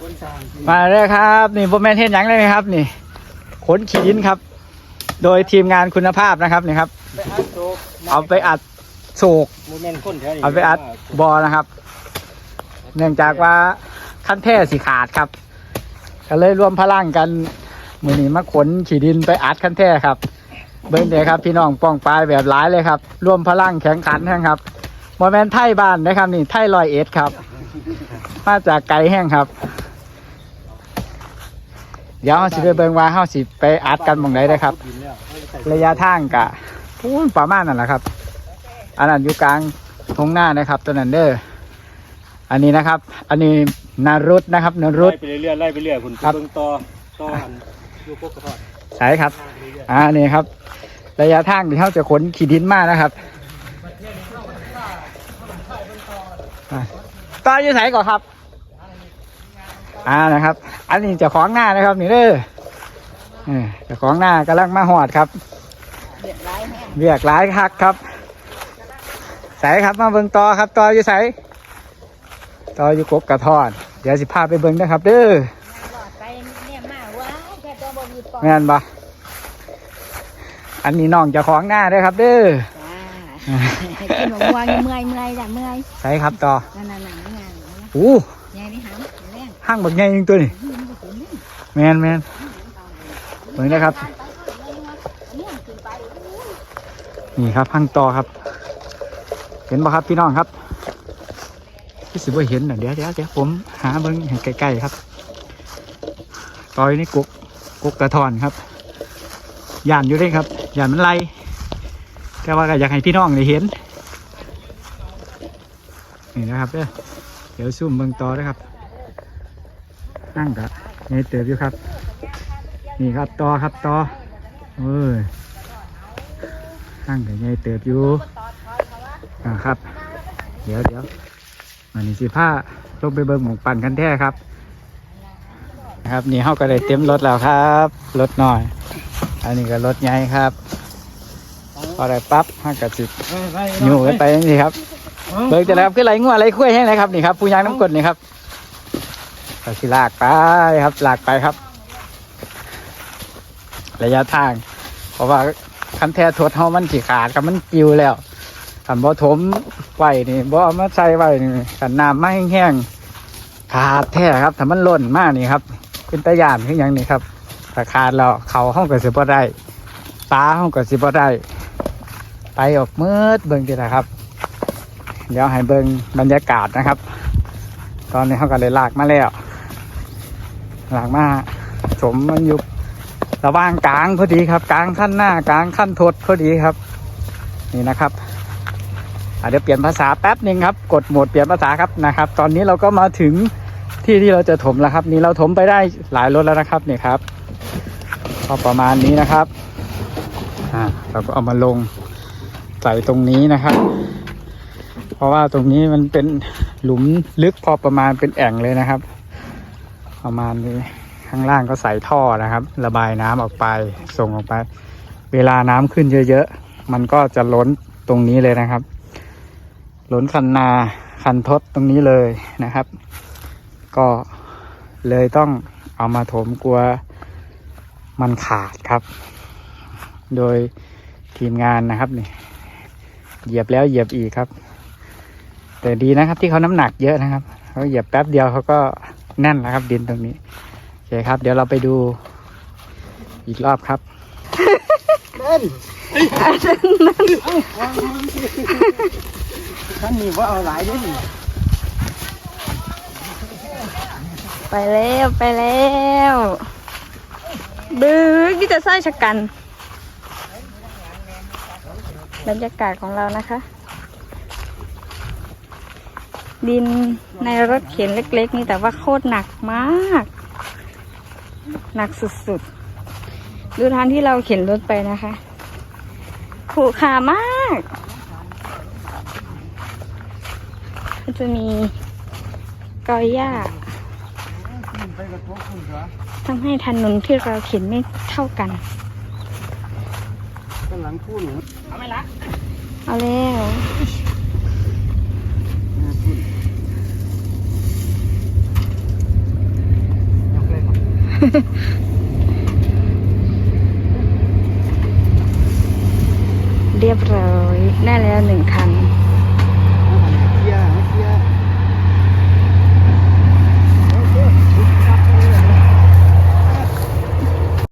คนสร้างมาเลยครับนี่โบแมนเทนยังเลยครับ นี่ขนขีดินครับ โดยทีมงานคุณภาพนะครับนี่ครับไปอัดโศกเอาไปอัดโศกโมเมนต์คนแถวนี้เอาไปอัดบอนะครับ เนื่องจากว่าขั้นแท้สีขาดครับก็เลยรวมพลังกันมือนี้มาขนขีดินไปอัดขั้นแท้ครับ เบิ้งเดี๋ยวครับพี่น้องป้องปลายแบบร้ายเลยครับรวมพลังแข่งขันแห้งครับโมแมนไทยบ้านนะครับนี่ไทยลอยเอ็ดครับ มาจากไกลแห้งครับ เดี๋ยวเราสิไปเบิ่งว่าเฮาสิไปอัดกันหมองไหนได้ครับ ระยะทางกะพูนประมาณนั่นแหละครับ อันนั้นอยู่กลางทงหน้านะครับตัวนั้นเด้ออันนี้นะครับ อันนี้นารุตนะครับนารุตไล่ไปเรื่อยๆไล่ไปเรื่อยคุณครับ เบิ่งต่อต่ออันอยู่พวกกระทอดใช่ครับ อ่านี่ครับ ระยะทางที่เขาจะขนขีดินมานะครับอะต่ออยู่ไหนก่อนครับ อ่านะครับ อันนี้เจะของหน้านะครับ นี่เด้อเออเจะของหน้ากำลังมาหอดครับเบียกหลายคักครับใส่ครับมาเบิ่งต่อครับต่ออยู่ใส่ต่ออยู่กกกระทอนเดี๋ยวสิพาไปเบิ่งนะครับ เด้อหลอดไปเนี่ยมาว่าแค่ตัวบนมีปอดแม่นปะอันนี้น้องเจะของหน้าเด้อครับ เด้อจ้ากินหมม่วงเมื่อยเมื่อยจ้ะเมื่อยใส่ครับต่อนั่นน่ะหนังงานอู้ ยายนี่หามแรงห้างบักใหญ่จริงตัวนี่แมนแมนเหมือนนะครับเนี่ยขึ้นไปนี่ครับห้างต่อครับ เห็นปะครับพี่น้องครับพี่สิบ่เห็นน่ะเดี๋ยวเดี๋ยวเดี๋ยวผมหาเบิ้งให้ใกล้ๆครับต่อยนี่กุกกุกกระทอนครับย่านอยู่เด้ครับย่านมันไล่แต่ว่าก็อยากให้พี่น้องได้เห็นนี่นะครับเด้อ เดี๋ยวซูมเบิ้งต่อนะครับห้างกะในเติบอยู่ครับ นี่ครับต่อครับต่อเอ้ยห้างกะในเติบอยู่อ่าครับ เดี๋ยวเดี๋ยวอันนี้สิผ้าลงไปเบิ่งหมองปั่นกันแท้ครับนะครับนี่เขาก็ได้เต็มรถแล้วครับรถหน่อย อันนี้ก็รถใหญ่ครับพอได้ปั๊บห้างกะสิอยู่กันไปองนี้ครับ เบิ่งแต่ละครับคือไหลงัวไหลคุ้ยแห้งนะครับนี่ครับผู้ยางน้ำกรดนี่ครับก็สิลากไปครับลากไปครับ ระยะทาง เพราะว่าคันแท้ทวดเฮามันสิขาดกับมันปิวแล้วขันบ่ถมไว้นี่บ่เอามาใส่ไว้นี่ขันน้ำมาแห้งๆขาดแท้ครับถ้ามันล่นมากนี่ครับเป็นตะยานขึ้นอย่างนี้ครับถ้าขาดแล้วเขาห้องก็สิบ่ได้ปลาห้องก็สิบ่ได้ไปออกมืดเบิ่งดีนะครับ เดี๋ยวให้เบิ่งบรรยากาศนะครับ ตอนนี้เขาก็เลยลากมาแล้วลากมาสมมันอยู่ระว่างกลางพอดีครับ กลางขั้นหน้ากลางขั้นทดพอดีครับ นี่นะครับอะเดี๋ยวเปลี่ยนภาษาแป๊บหนึ่งครับ กดโหมดเปลี่ยนภาษาครับนะครับ ตอนนี้เราก็มาถึงที่ที่เราจะถมแล้วครับ นี่เราถมไปได้หลายรถแล้วนะครับนี่ครับก็ประมาณนี้นะครับอ่าเราก็เอามาลงใส่ตรงนี้นะครับ เพราะว่าตรงนี้มันเป็นหลุมลึกพอประมาณเป็นแอ่งเลยนะครับ ประมาณนี้ข้างล่างก็ใส่ท่อนะครับ ระบายน้ำออกไปส่งออกไป เวลาน้ำขึ้นเยอะๆ มันก็จะล้นตรงนี้เลยนะครับ ล้นคันนาคันทดตรงนี้เลยนะครับ ก็เลยต้องเอามาถมกลัวมันขาดครับ โดยทีมงานนะครับนี่เหยียบแล้วเหยียบอีกครับ แต่ดีนะครับที่เขาน้ำหนักเยอะนะครับเขาเหยียบแป๊บเดียวเขาก็แน่นแล้วครับ ดินตรงนี้โอเคครับ เดี๋ยวเราไปดูอีกรอบครับท่านนี่ว่าเอาหลายเด้วยนี่ไปแล้วไปแล้วดึกที่จะใส่ชะกัน บรรยากาศของเรานะคะ ดินในรถเข็นเล็ก ๆ นี่แต่ว่าโคตรหนักมาก หนักสุดๆ ดูทางที่เราเข็นรถไปนะคะขรุขามากก็จะมีกอหญ้าไปกับพวกคุณเหรอทำให้ถนนที่เราเข็นไม่เท่ากันข้างหลังคู่หนูเอาไหมล่ะเอาแล้ว เรียบร้อยได้แล้วหนึ่งคัน